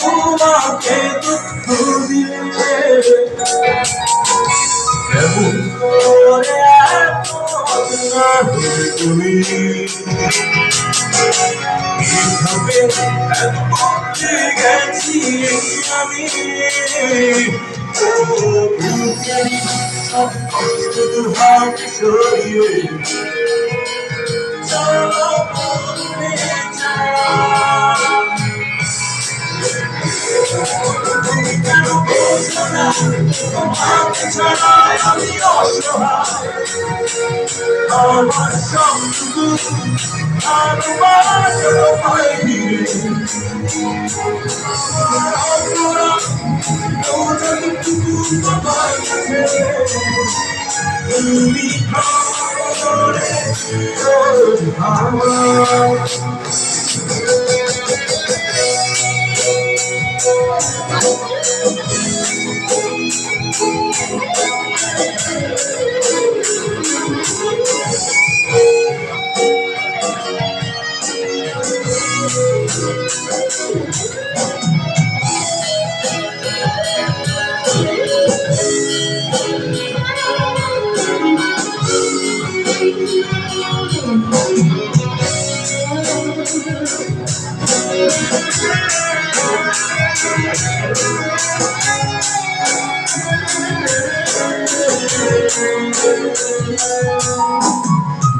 তোমাকে দুঃখ তুমি কীভাবে বদলে গেছি আমি সব কষ্ট দুহাত সরিয়ে চলো তোমাকে ছাড়া আমি অসহায় আমার সবটুকু ভালোবাসা তোমায় দিয়ে আমার অপরাধ যতটুকু তোমার তুমি করে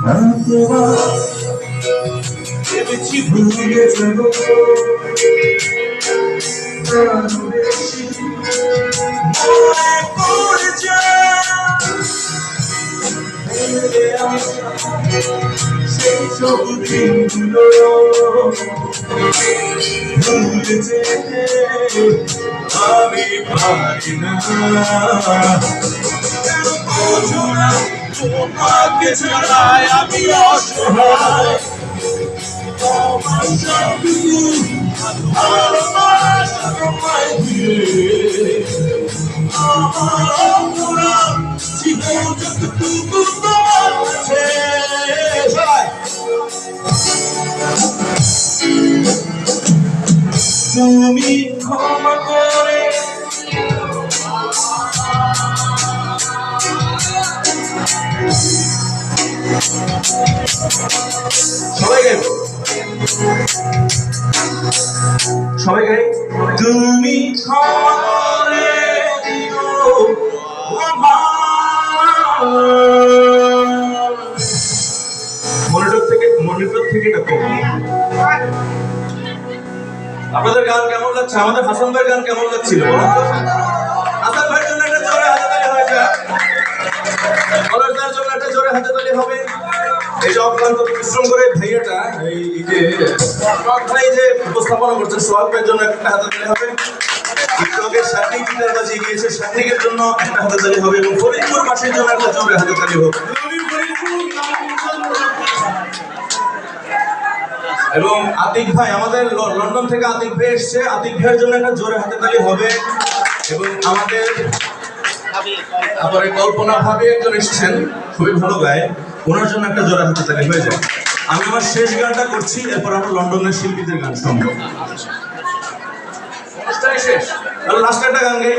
আমার তোমার ভেবেছি ভুলে যাব সেই সব দিনগুলো ভুলে যেতে আমি পারি না। তোমাকে ছাড়াই আমি অসহায়। all myself to you. All of my সবাই গাই। তুমি মনিটর থেকে মনিটর থেকে ডাকো আপনাদের গান কেমন লাগছে? আমাদের হাসান ভাইয়ের গান কেমন লাগছিল? অক্লান্ত পরিশ্রম করে ভাইয়াটা এই যে ভাই যে উপস্থাপনা করছেন সোহাগ ভাইয়ের জন্য একটা হাতে হবে। টিকটকের শারমিক গিটার বাজিয়ে গিয়েছে শারমিকের জন্য একটা হাতে হবে এবং ফরিদপুর বাসীর জন্য একটা জোরে হাতে তালি হবে। এবং আতিক ভাই, আমাদের লন্ডন থেকে আতিক ভাই এসছে। আতিক ভাইয়ের জন্য একটা জোরে হাতে তালি হবে এবং আমাদের তারপরে কল্পনা ভাবে একজন এসেছেন, খুবই ভালো গায় ওনার জন্য একটা জোড়া হাতে তালি হয়ে যায়। আমি আমার শেষ গানটা করছি এরপর আমার লন্ডনের শিল্পীদের গান শুনব। শেষ। তাহলে লাস্ট একটা গান গাই।